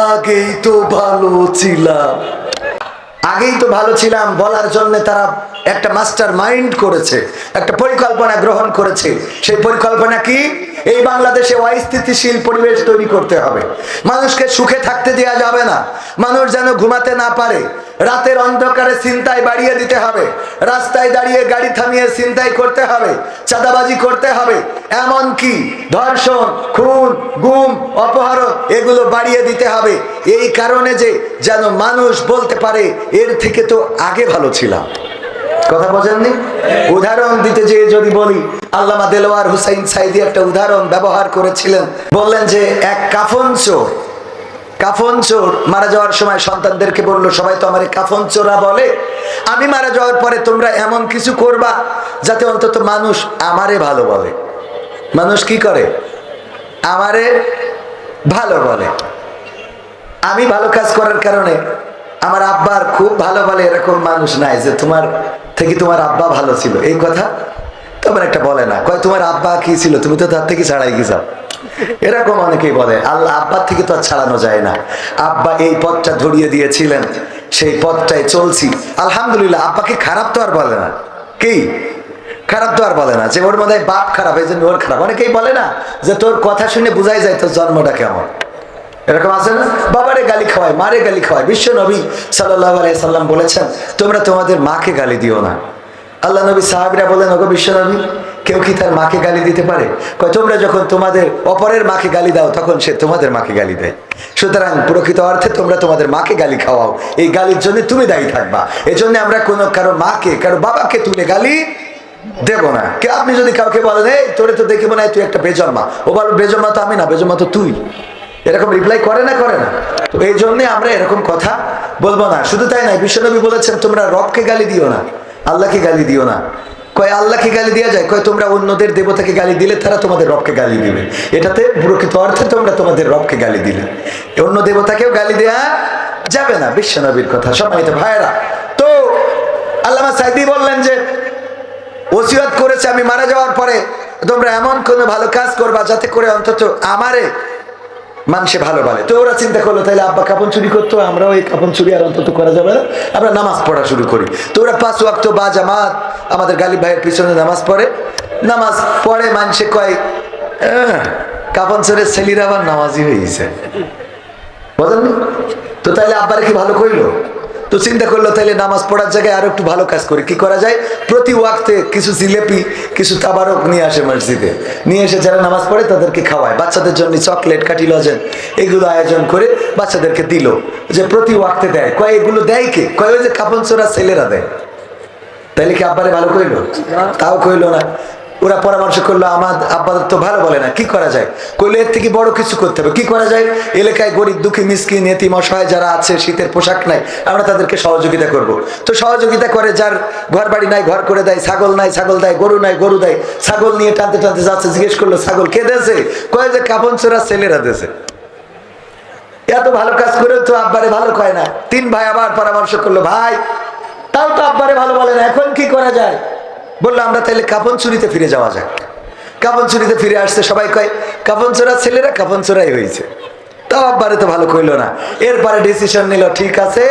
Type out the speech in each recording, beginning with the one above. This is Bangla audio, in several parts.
আগেই তো ভালো ছিলাম। আগেই তো ভালো ছিলাম বলার জন্য তারা একটা মাস্টার মাইন্ড করেছে, একটা পরিকল্পনা গ্রহণ করেছে। সেই পরিকল্পনা কি? এই বাংলাদেশে অস্থিতিশীল পরিবেশ তৈরি করতে হবে। মানুষকে সুখে থাকতে দেওয়া যাবে না। মানুষ যেন ঘুমাতে না পারে। রাতের অন্ধকারে চিন্তায় বাড়িয়ে দিতে হবে। রাস্তায় দাঁড়িয়ে গাড়ি থামিয়ে চিন্তাই করতে হবে। চাঁদাবাজি করতে হবে। এমন কি? ধর্ষণ, খুন, গুম, অপহরণ, এগুলো বাড়িয়ে দিতে হবে। এই কারণে যে যেন মানুষ বলতে পারে, এর থেকে তো আগে ভালো ছিলাম। কথা বোঝেননি? উদাহরণ দিতে যে যদি বলি, আল্লামা দেলোয়ার হুসাইন সাইদি একটা উদাহরণ ব্যবহার করেছিলেন। বললেন যে, এক কাফন চোর কাফন চোর মারা যাওয়ার সময় সন্তানদেরকে বলল, সবাই তো আমার কাফন চোরা বলে। আমি মারা যাওয়ার পরে তোমরা এমন কিছু করবা যাতে অন্তত মানুষ আমারে ভালো বলে। মানুষ কি করে? আমারে ভালো বলে। আমি ভালো কাজ করার কারণে আমার আব্বার খুব ভালো বলে এরকম মানুষ নাই যে তোমার থেকে তোমার আব্বা ভালো ছিল। এই কথা তোমার একটা বলে না। কয়, তোমার আব্বা কি ছিল? তুমি তো তার থেকে ছাড়াই গেছো। এরকম অনেকেই বলে। আল্লাহ আব্বার থেকে তো আর ছাড়ানো যায় না। আব্বা এই পথটা ধরিয়ে দিয়েছিলেন, সেই পথটায় চলছি। আলহামদুলিল্লাহ, আব্বাকে খারাপ তো আর বলে না। কি? খারাপ তো আর বলে না যে ওর মধ্যে বাপ খারাপ, এই জন্য ওর খারাপ। অনেকেই বলে না যে তোর কথা শুনে বোঝাই যায় তোর জন্মটা কেমন। এরকম আছে না? বাবারে গালি খাওয়ায়, মারে গালি খাওয়ায়। বিশ্ব নবী সাল্লাহ সাল্লাম বলেছেন, তোমরা তোমাদের মাকে গালি দিও না। আল্লাহ নবী সাহাবিরা বলেন, ওগো বিশ্ব নবী, কেউ কি তার মাকে গালি দিতে পারে? কয়, তোমরা যখন তোমাদের অপরের মাকে গালি দাও, তখন সে তোমাদের মাকে গালি দেয়। সুতরাং প্রকৃত অর্থে তোমরা তোমাদের মাকে গালি খাওয়াও। এই গালির জন্য তুমি দায়ী থাকবা। এই জন্য আমরা কোনো কারও মাকে, কারও বাবাকে তুলে গালি দেবো না। কে, আপনি যদি কাউকে বলেন, এই, তোরে তো দেখে মনে হয় তুই একটা বেজন্মা। ও বলো, বেজন্মা তো আমি না, বেজন্মা তো তুই। এরকম রিপ্লাই করে না করে না। তো এই জন্যে আমরা এরকম কথা বলব না। শুধু তাই নয়, বিশ্বনবী বলেছেন, তোমরা রবকে গালি দিও না, আল্লাহকে গালি দিও না। কয়, আল্লাহকে গালি দেওয়া যায়? কয়, তোমরা অন্যদের দেবতাকে গালি দিলে তারা তোমাদের রবকে গালি দিবে। এটাতে প্রকৃত অর্থে তোমরা তোমাদের রবকে গালি দিলে। অন্য দেবতাকেও গালি দেয়া যাবে না, বিশ্বনবীর কথা। সম্মানিত ভাইরা তো আল্লামা সাইদি বললেন যে, ওসিয়ত করেছে আমি মারা যাওয়ার পরে, তোমরা এমন কোনো ভালো কাজ করবা যাতে করে অন্তত আমারে মানুষে ভালো বলে। তো ওরা চিন্তা করল তাহলে আব্বা কাপন চুরি করতো আমরাও এই কাপন চুরি আর অন্তত করা যাবে না। আমরা নামাজ পড়া শুরু করি। তো ওরা পাঁচ ওয়াক্ত বা জামাত আমাদের গালিব ভাইয়ের পিছনে নামাজ পড়ে। নামাজ পড়ে মানুষে কয় "আহ, কাপন চোরের ছেলিরা আবার নামাজি হয়েছে বলেন তো তাহলে আব্বারে কি ভালো কইলো? তো চিন্তা করল, তাইলে নামাজ পড়ার জায়গায় আরও একটু ভালো কাজ করি। কি করা যায়? প্রতি ওয়াক্তে কিছু জিলেপি, কিছু তাবারক নিয়ে আসে মসজিদে। নিয়ে এসে যারা নামাজ পড়ে, তাদেরকে খাওয়ায়। বাচ্চাদের জন্য চকলেট কাটি লজেন, এগুলো আয়োজন করে বাচ্চাদেরকে দিল। যে প্রতি ওয়াক্তে দেয়। কয়, এগুলো দেয় কে? কয়, ওই যে কাপন চোরা ছেলেরা দেয়। তাইলে কি আব্বারে ভালো কইলো? তাও কইলো না। ওরা পরামর্শ করল আমার আব্বাদের তো ভালো বলে না, কি করা যায়? কইলো, এর থেকে বড় কিছু করতে হবে। কি করা যায়? এলাকায় গরিব, দুঃখী, মিসকিন, এতিম, অসহায় যারা আছে, শীতের পোশাক নাই, আমরা তাদেরকে সহযোগিতা করব। তো সহযোগিতা করে যার ঘর বাড়ি নাই, ঘর করে দেয়, ছাগল নাই, ছাগল দেয়, গরু নাই, গরু দেয়, ছাগল নিয়ে টানতে টানতে যাচ্ছে, জিজ্ঞেস করল, ছাগল কে দেছে? কয়ে যে কাপন চোরা ছেলেরা দেছে। এত ভালো কাজ করে তো আব্বারে ভালো কয় না। তিন ভাই আবার পরামর্শ করল, ভাই, তাও তো আব্বারে ভালো বলে না, এখন কি করা যায়? বলল, আমরা তাহলে কাপন চুরিতে ফিরে যাওয়া যাক। কাপন চুরিতে ফিরে আসতে সবাই কয় কাপন চোরা ছেলেরা কাপন চোরাই হয়েছে। তাও আব্বারে তো ভালো কইলো না। এরপরে ডিসিশন নিল, ঠিক আছে,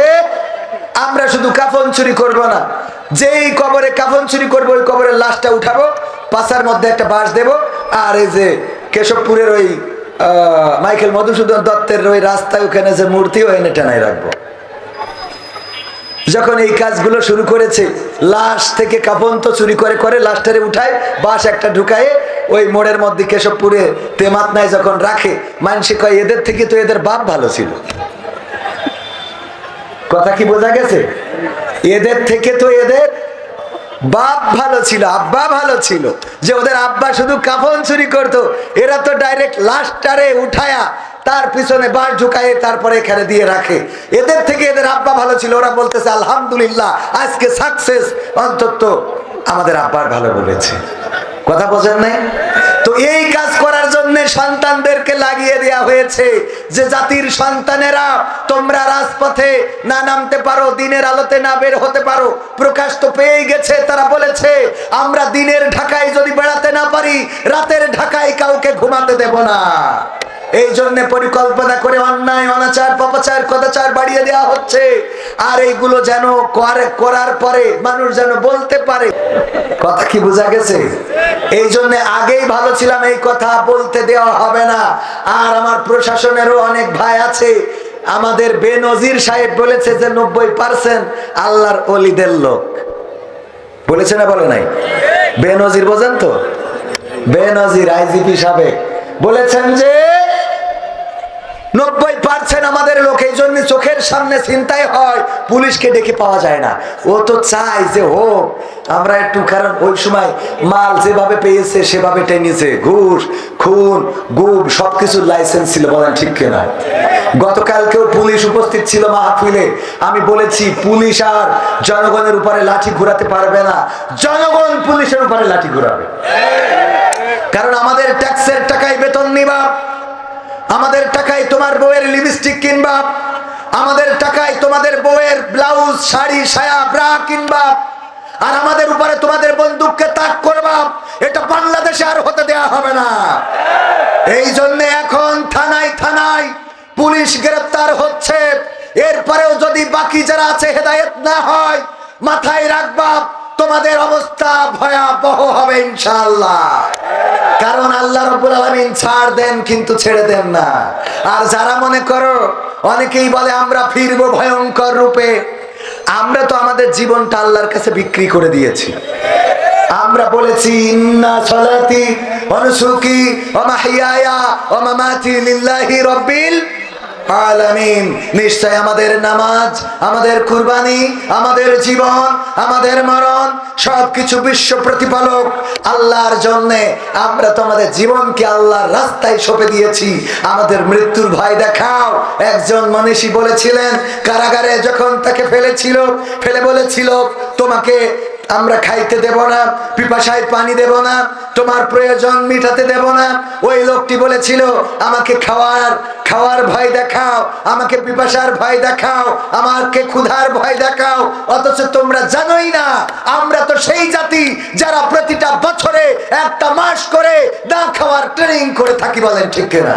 আমরা শুধু কাফন চুরি করব না। যেই কবরে কাফন চুরি করব, ওই কবরের লাশটা উঠাবো, পাশার মধ্যে একটা বাঁশ দেব, আর এই যে কেশবপুরের ওই মাইকেল মধুসূদন দত্তের ওই রাস্তায় ওখানে যে মূর্তি ও এনে টানাই রাখব। যখন এই কাজগুলো শুরু করেছে লাশ থেকে কাপন তো চুরি করে করে লাশটারে উঠায় বাস একটা ঢুকায় ওই মোড়ের মধ্যে কেশবপুরে তেমাত নাই যখন রাখে, মানসিক কয় এদের থেকে তো এদের বাপ ভালো ছিল। কথা কি বোঝা গেছে? এদের থেকে তো এদের বাপ ভালো ছিল, আব্বা ভালো ছিল। যে ওদের আব্বা শুধু কাফন চুরি করতো, এরা তো ডাইরেক্ট লাস্টারে উঠায়া তার পিছনে বাঁশ ঢুকায় তারপরে এখানে দিয়ে রাখে। এদের থেকে এদের আব্বা ভালো ছিল, ওরা বলতেছে, আলহামদুলিল্লাহ, আজকে সাকসেস অন্তত আমাদের আব্বার ভালো বলেছে। কথা বোঝেন নাই? তো এই জন্য সন্তানদেরকে লাগিয়ে দেওয়া হয়েছে যে জাতির সন্তানেরা, তোমরা রাজপথে না নামতে পারো, দিনের আলোতে না বের হতে পারো। প্রকাশ তো পেয়ে গেছে, তারা বলেছে, আমরা দিনের ঢাকায় যদি বেড়াতে না পারি, রাতের ঢাকায় কাউকে ঘুমাতে দেব না। এই জন্য পরিকল্পনা করে অন্যায়, অনাচার, পাপাচার, কদাচার বাড়িয়ে দেওয়া হচ্ছে। আর এইগুলো যেন করার পরে মানুষ যেন বলতে পারে। কথা কি বোঝা গেছে? এই জন্য আগেই ভালো ছিলাম, এই কথা বলতে দেওয়া হবে না। আর আমার প্রশাসনেরও অনেক ভাই আছে। আমাদের বেনজির সাহেব বলেছে যে নব্বই পার্সেন্ট আল্লাহর অলিদের লোক। বলেছে না বলে নাই? বেনজির বোঝেন তো? বেনজির আইজিপি সাহেব বলেছেন যে নব্বই পার্সেন্ট আমাদের লোক, এই জন্য চোখের সামনে চিন্তাই হয়, পুলিশকে ডেকে পাওয়া যায় না। ও তো চাই যে হোক, আমরা একটু, কারণ ওই সময় মাল যেভাবে পেয়েছে, সেভাবে টেনেছে। ঘুষ, খুন, গুম সবকিছুর লাইসেন্স ছিল, বলেন ঠিক কিনা? গতকালকেও পুলিশ উপস্থিত ছিল মাহফিলে। আমি বলেছি, পুলিশ আর জনগণের উপরে লাঠি ঘুরাতে পারবে না। জনগণ পুলিশের উপরে লাঠি ঘুরাবে। কারণ আমাদের ট্যাক্সের টাকায় বেতন নিবা। আমাদের টাকায় তোমার বউয়ের লিপস্টিক কিনবা। আমাদের টাকায় তোমাদের বউয়ের ব্লাউজ শাড়ি, সায়া ব্রা কিনবা। আর আমাদের উপরে তোমাদের বন্দুককে তাক করবা। এটা বাংলাদেশে আর হতে দেয়া হবে না। এই জন্য এখন থানায় থানায় পুলিশ গ্রেপ্তার হচ্ছে। এরপরেও যদি বাকি যারা আছে হেদায়েত না হয়, মাথায় রাখবা। তোমাদের অবস্থা ভয়াবহ হবে ইনশাআল্লাহ। কারণ আল্লাহ রব্বুল আলামিন ছাড় দেন কিন্তু ছেড়ে দেন না। আর যারা মনে করো, অনেকেই বলে আমরা ফিরবো ভয়ঙ্কর রূপে। আমরা তো আমাদের জীবনটা আল্লাহর কাছে বিক্রি করে দিয়েছি। আমরা বলেছি, ইন্না সলাতি অনুসুকি অমাহিয়ায়া অমামাতি লিল্লাহি রব্বিল আলামিন, নিশ্চয় আমাদের নামাজ, আমাদের কুরবানি, আমাদের জীবন, আমাদের মরণ, সবকিছু বিশ্ব প্রতিপালক আল্লাহর জন্য। আমরা তো আমাদের জীবনকে আল্লাহর রাস্তায় সঁপে দিয়েছি। আমাদের মৃত্যুর ভয় দেখাও। একজন মনীষী বলেছিলেন, কারাগারে যখন তাকে ফেলেছিল, ফেলে বলেছিল, তোমাকে আমরা খাইতে দেব না, পিপাসায় পানি দেব না, তোমার প্রয়োজন মিটাতে দেব না। ওই লোকটি বলেছিল, আমাকে খাওয়ার খাওয়ার ভয় দেখাও, আমাকে পিপাসার ভয় দেখাও, আমাকে ক্ষুধার ভয় দেখাও, অথচ তোমরা জানোই না, আমরা তো সেই জাতি যারা প্রতিটা বছরে একটা মাস করে না খাওয়ার ট্রেনিং করে থাকি বলেন ঠিক কিনা?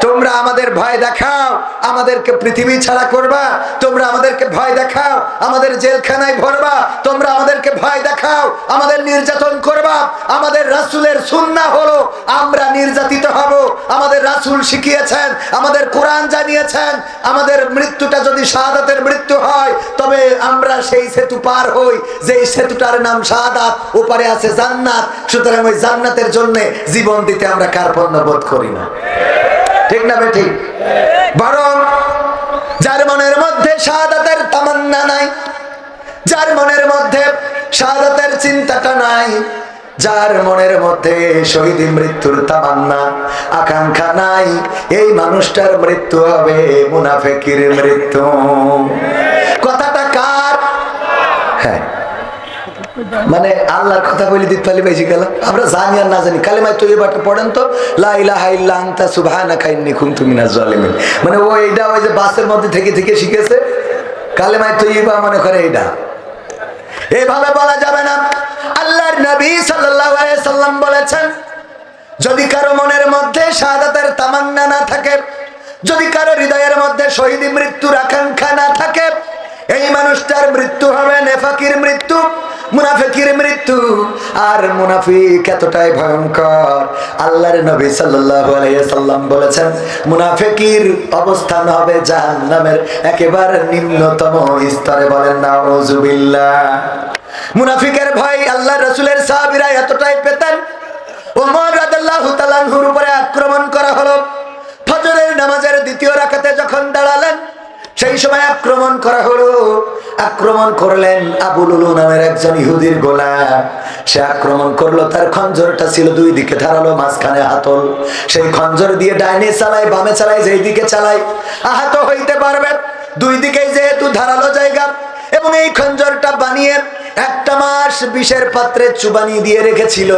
তোমরা আমাদের ভয় দেখাও, আমাদেরকে পৃথিবী ছাড়া করবা। তোমরা আমাদেরকে ভয় দেখাও, আমাদের জেলখানায় ভরবা। তোমরা আমাদেরকে ভয় দেখাও, আমাদের নির্যাতন করবা। আমাদের রাসুলের সুন্না হলো, আমরা নির্যাতিত হব। আমাদের রাসুল শিখিয়েছেন, আমাদের কোরআন জানিয়েছেন, আমাদের মৃত্যুটা যদি শাহাদাতের মৃত্যু হয়, তবে আমরা সেই সেতু পার হই। যেই সেতুটার নাম শাহাদাত, ওপারে আছে জান্নাত। সুতরাং ওই জান্নাতের জন্য জীবন দিতে আমরা কার্পণ্য বোধ করি না। ঠিক না ঠিক বরং যার মনের মধ্যে শাহাদাতের তামান্না নাই, যার মনের মধ্যে শাহাদাতের চিন্তাটা নাই, যার মনের মধ্যে শহীদ মৃত্যুর তামান্না, আকাঙ্ক্ষা নাই, এই মানুষটার মৃত্যু হবে মুনাফেকির মৃত্যু। কথাটা কার? হ্যাঁ। মানে আল্লাহর কথা বলি দিতে পারলে বেশি গেল। আমরা জানি আর না জানি। কালেমায় তো এবারটা পড়েন তো, লা ইলাহা ইল্লা আনতা সুবহানাকা ইন্নী কুনতু মিনাজ মানে ও এইটা ওই যে বাসের মধ্যে থেকে থেকে শিখেছে। কালেমায় তো ইবা মনে করে এইটা এভাবে বলা যাবে না। আল্লাহর নবী সাল্লাম বলেছেন, যদি কারও মনের মধ্যে শাহাদাতের তামান্না না থাকে, যদি কারও হৃদয়ের মধ্যে শহীদ মৃত্যুর আকাঙ্ক্ষা না থাকে এই মানুষটার মৃত্যু হবে, নেফাকির মৃত্যু, মুনাফিকের মৃত্যু। আর মুনাফিক এতটাই ভয়ঙ্কর। আল্লাহর নবী সাল্লাল্লাহু আলাইহি সাল্লাম বলেছেন, মুনাফিকের অবস্থান হবে জাহান্নামের একেবারে নিম্নতম স্তরে। বলেন নাউজুবিল্লাহ মুনাফিকের ভয় আল্লাহ রাসূলের সাহাবীরা এতটাই পেতেন। ওমর রাদিয়াল্লাহু তাআলার উপরে আক্রমণ করা হলো। ফজরের নামাজের দ্বিতীয় রাকাতে যখন দাঁড়ালেন সেই সময় আক্রমণ করা হলো। আক্রমণ করলেন আবুলুলু নামের একজন ইহুদির গোলাম। সে আক্রমণ করল, তার খঞ্জরটা ছিল দুই দিকে ধারালো, মাঝখানে হাতল। সেই খঞ্জর দিয়ে ডাইনে চালায়, বামে চালায়, যেই দিকে চালায়, আহত হইতে পারবে। দুই দিকেই যেহেতু ধারালো জায়গা, এবং এই খঞ্জরটা বানিয়ে একটা মাস বিষের পাত্রে চুবানি দিয়ে রেখেছিল।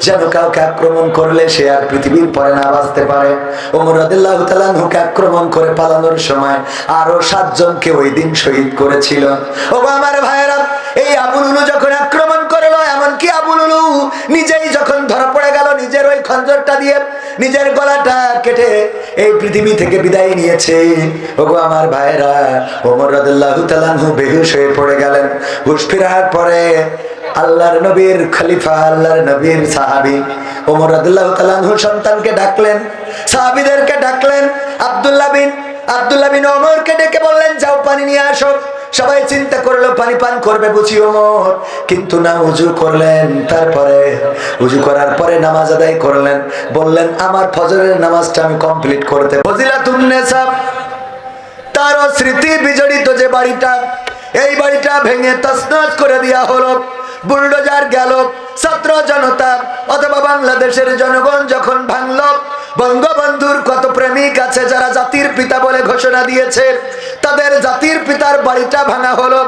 যেন কাউকে আক্রমণ করলে সে আর পৃথিবীর পরে না বাঁচতে পারে। ওমর রাদিল্লাহ তালানহুকে আক্রমণ করে পালানোর সময় আরও সাতজনকে ওই দিন শহীদ করেছিল। ও আমার ভাইয়েরা, এই আবুল যখন আক্রমণ করল, এমনকি আবুলুলু নিজেই যখন ধরা পড়ে গেল নিজের ওই খঞ্জরটা দিয়ে নিজের গলাটা কেটে এই পৃথিবী থেকে বিদায় নিয়েছে। ওগো আমার ভাইরা ওমর রাদিয়াল্লাহু তাআলা বেহুশ হয়ে পড়ে গেলেন। হুশ ফেরার পরে আল্লাহর নবীর খলিফা, আল্লাহর নবীর সাহাবী ওমর রাদিয়াল্লাহু তাআলা সন্তানকে ডাকলেন, সাহাবীদেরকে ডাকলেন, আব্দুল্লাহ বিন আব্দুল্লাহ বিন ওমরকে ডেকে বললেন, যাও পানি নিয়ে আসো। সবাই চিন্তা করল, পানি পান করবে বুঝি ওমর। কিন্তু না, উজু করলেন। তারপরে, উজু করার পরে নামাজ আদায় করলেন। বললেন, আমার ফজরের নামাজটা আমি কমপ্লিট করতে ফজিলাতুন্নেসা তারও স্মৃতি বিজড়িত যে বাড়িটা, এই বাড়িটা ভেঙে তসনস করে দেওয়া হলো। বুলডোজার গেল, ছাত্র জনতা, অথবা বাংলাদেশের জনগণ যখন ভাঙল, বঙ্গবন্ধুর কত প্রেমিক আছে যারা জাতির পিতা বলে ঘোষণা দিয়েছে তাদের জাতির পিতার বাড়িটা ভাঙা হলো।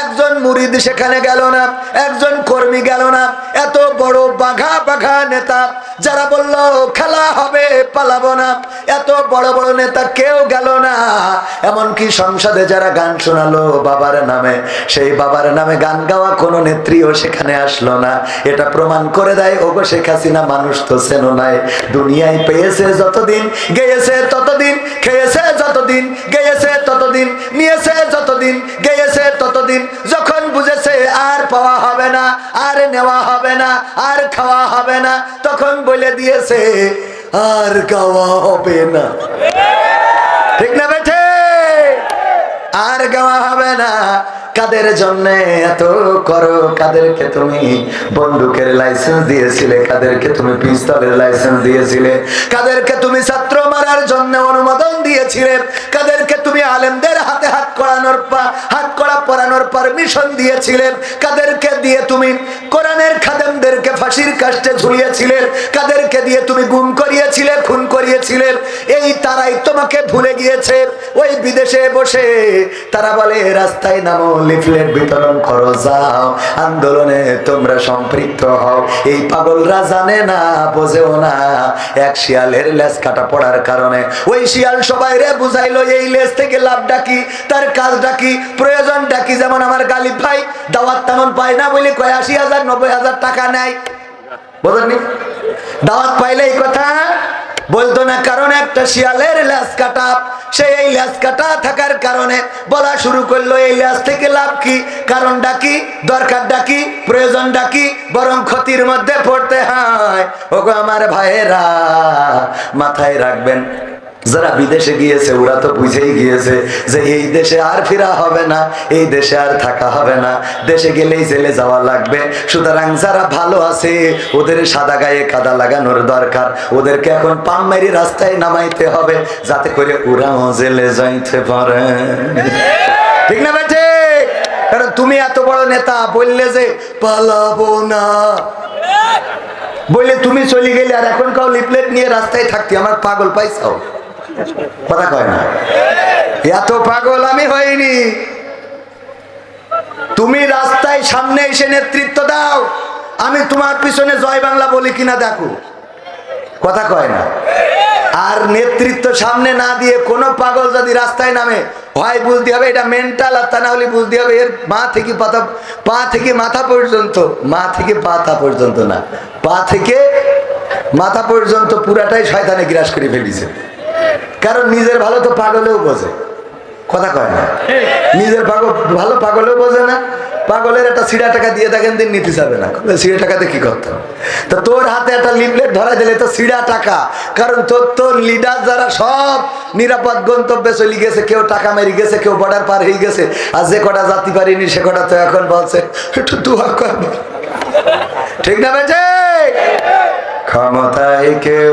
একজন মুরিদ সেখানে গেল না, একজন কর্মী গেল না। এত বড় বাঘা বাঘা নেতা, যারা বলল, খেলা হবে, পালাবো না। এত বড় বড় নেতা কেউ গেল না। এমনকি সংসদে যারা গান শোনালো, বাবার নামে, সেই বাবার নামে গান গাওয়া কোনো নেত্রীও সেখানে আসলো না। এটা প্রমাণ করে দেয়, ওগো, শেখ হাসিনা মানুষ তো সেনো নাই। দুনিয়ায় পেয়েছে যতদিন, গেয়েছে ততদিন, খেয়েছে যতদিন, গেয়েছে ততদিন, নিয়েছে যতদিন, গেয়েছে ততদিন যখন বুঝেছে আর পাওয়া হবে না, আর নেওয়া হবে না, আর খাওয়া হবে না, তখন বলে দিয়েছে, আর গাওয়া হবে না। ঠিক না বেঠে? আর গাওয়া হবে না। কাদের জন্য এত করো? কাদেরকে তুমি বন্দুকের লাইসেন্স দিয়েছিলে? কাদেরকে তুমি পিস্তলের লাইসেন্স দিয়েছিলে? কাদেরকে তুমি ছাত্র মারার জন্য অনুমোদন দিয়েছিলে? কাদেরকে তুমি আলেমদের হাতে হাত করানোর হাত করা পরানোর পারমিশন দিয়েছিলে কাদেরকে দিয়ে তুমি কোরআনের খাদেমদেরকে ফাঁসির কাষ্টে ঝুলিয়েছিলে কাদেরকে দিয়ে তুমি গুম করিয়েছিলে, খুন করিয়েছিলে এই তারাই তোমাকে ভুলে গিয়েছে। ওই বিদেশে বসে তারা বলে, রাস্তায় নামো, লিফলেট বিতরণ করো, যাও, আন্দোলনে তোমরা সম্পৃক্ত হও। এই পাগলরা জানে না বোঝেও না এক শিয়ালের লেজ কাটা পড়ার কারণে। ওই শিয়াল সবাই রে বুঝাইলো, এই লেজ থেকে লাভ ডাকি তার কাজ ডাকি প্রয়োজন ডাকি যেমন আমার গালিব ভাই, দাওয়াত তেমন পায় না বলে কয়, আশি হাজার, নব্বই হাজার টাকা নেয়। বোঝেননি? দাওয়াত পাইলে এই কথা, বলতো না কারণ একটা শিয়ালের ল্যাস কাটা, সে এই ল্যাস কাটা থাকার কারণে বলা শুরু করল, এই ল্যাস থেকে লাভ কি? কারণ ডাকি দরকার ডাকি প্রয়োজন ডাকি বরং ক্ষতির মধ্যে পড়তে হয়। ওগো আমার ভাইয়েরা, মাথায় রাখবেন যারা বিদেশে গিয়েছে, ওরা তো বুঝেই গিয়েছে যে এই দেশে আর ফেরা হবে না, এই দেশে আর থাকা হবে না। দেশে গেলেই জেলে যাওয়া লাগবে। সুতরাং যারা ভালো আছে, ওদের সাদা গায়ে কাদা লাগানোর দরকার। ওদেরকে এখন পাম মারি রাস্তায় নামাইতে হবে, যাতে করে ওরাও জেলে যাইতে পারে। ঠিক না বেঠে কারণ তুমি এত বড় নেতা, বললে যে পালাবো না। বললে তুমি চলে গেলে আর এখন কাউ লিফলেট নিয়ে রাস্তায় থাকতে, আমার পাগল পাইছাও? কথা কয় না। এত পাগল আমি হইনি। তুমি রাস্তায় সামনে এসে নেতৃত্ব দাও। আমি তোমার পিছনে জয় বাংলা বলি কিনা দেখো। কথা কয় না। আর নেতৃত্ব সামনে না দিয়ে কোনো পাগল যদি রাস্তায় নামে হয় বুঝতে হবে, এটা মেন্টাল আর তা না হলে বুঝতে হবে, এর পা থেকে পাতা পা থেকে মাথা পর্যন্ত, মা থেকে পাতা পর্যন্ত না। পা থেকে মাথা পর্যন্ত পুরাটাই শয়তানে গ্রাস করে ফেলিছে। কারণ নিজের ভালো তো পাগলেও বোঝে। কথা কয় না। নিজের পাগল ভালো পাগলেও বোঝে না। পাগলের একটা সিড়া টাকা দিয়ে দেখেন দিন নিতে যাবে না। সিড়া টাকাতে কি করতে তো তোর হাতে একটা লিফলেট ধরা দিলে তো সিড়া টাকা। কারণ তোর তোর লিডার যারা সব নিরাপদ গন্তব্যে চলে গেছে কেউ টাকা মেরে গেছে কেউ বর্ডার পার হয়ে গেছে আর যে কটা জাতি পারিনি সে কটা তো এখন বলছে একটু দুয়া করব ঠিক না বেঁচে ক্ষমতায় কেউ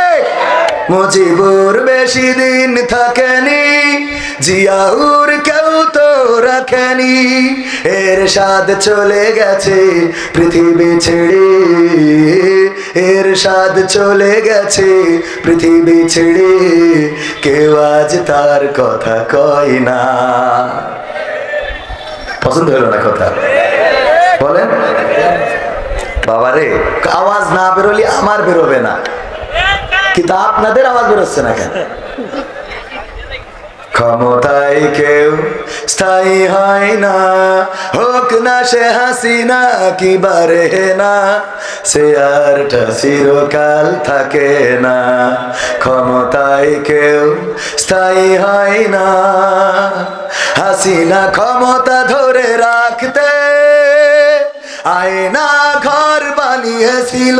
মুজিবুর বেশি দিন থাকেনি, জিয়াউর কেউ তো রাখেনি। এর স্বাদ চলে গেছে পৃথিবী ছেড়ে। এর স্বাদ চলে গেছে পৃথিবী ছেড়ে। কেউ আজ তার কথা কয় না। পছন্দ হলো না কথা? বলেন। বাবারে, আওয়াজ না বেরোলে আমার বেরোবে না। কিন্তু আপনাদের আওয়াজ বেরোচ্ছে না কেন? ক্ষমতায় কেউ স্থায়ী হয় না। হোক না সে হাসিনা কি বারে না, সে আরটা চিরকাল থাকে না। ক্ষমতায় কেউ স্থায়ী হয় না। হাসিনা ক্ষমতা ধরে রাখতে আয়না ঘর বানিয়েছিল।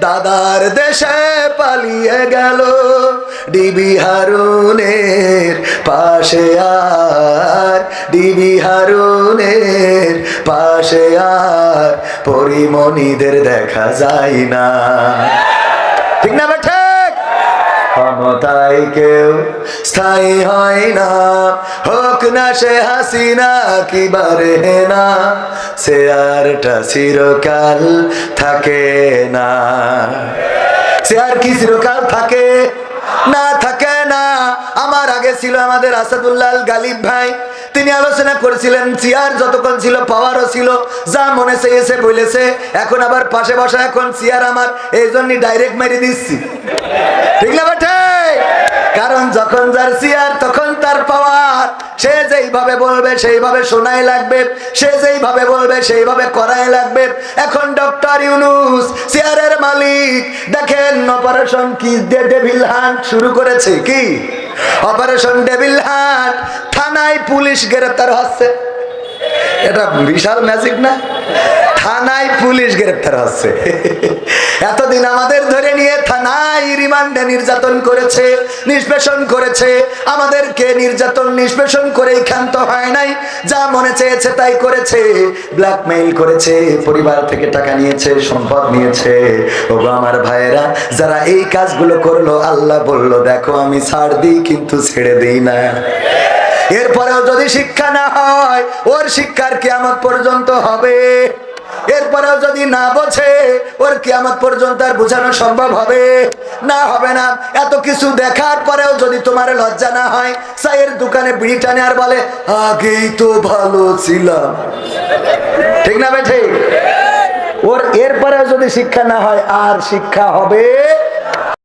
দাদার দেশে পালিয়ে গেল ডিবি হারুনের পাশে আর, ডিবি হারুনের পাশে আর, পরিমণিদের দেখা যায় না। ঠিক না বেঠে ক্ষমতায় কেউ স্থায়ী হয় না। না, সে হাসিনা কি বারে না? চিরকাল থাকে না। কি চিরকাল থাকে? না থাকে না। আমার আগে ছিল আমাদের গালিব ভাই। তিনি আলোচনা করেছিলেন, চেয়ার যতক্ষণ ছিল, পাওয়ারও ছিল। যা মনে চেয়েছে বলেছে, এখন আবার পাশে বসা, এখন চেয়ার আমার। এই জন্যই ডাইরেক্ট মেরে দিচ্ছি। ঠিক না কারণ যখন যার চেয়ার, তখন তার পাওয়ার। সে যেইভাবে বলবে, সেইভাবে শোনাই লাগবে। সে যেইভাবে বলবে, সেইভাবে করাই লাগবে। এখন ডক্টর ইউনুস চেয়ারের মালিক, দেখেন অপারেশন কি ডেভিল হান্ট শুরু করেছে, কি? অপারেশন ডেভিল হান্ট, থানায় পুলিশ গ্রেপ্তার হচ্ছে। এটা বিশাল ম্যাজিক না? থানায় পুলিশ গ্রেপ্তার হচ্ছে। এতদিন আমাদের ধরে নিয়ে থানায় রিমান্ডে নির্যাতন করেছে, নিষ্পেষণ করেছে। আমাদেরকে নির্যাতন, নিষ্পেষণ করেই ক্ষান্ত হয় নাই। যা মনে চেয়েছে তাই করেছে। ব্ল্যাকমেইল করেছে, পরিবার থেকে টাকা নিয়েছে, সম্পদ নিয়েছে। ওগো আমার ভাইয়েরা, যারা এই কাজগুলো করল, আল্লাহ বলল, দেখো, আমি ছাড় দিই, কিন্তু ছেড়ে দিই না। এরপরেও যদি শিক্ষা না হয়, ওর শিক্ষার কেমন পর্যন্ত হবে। এরপরেও যদি না বোঝে, ওর কিয়ামত পর্যন্ত আর বোঝানো সম্ভব হবে। না হবে না। এত কিছু দেখার পরেও যদি তোমার লজ্জা না হয় চায়ের দোকানে বিড়ি টানে আর বলে, আগেই তো ভালো ছিলাম। ঠিক না, বেঠে? ওর এরপরেও যদি শিক্ষা না হয়, আর শিক্ষা হবে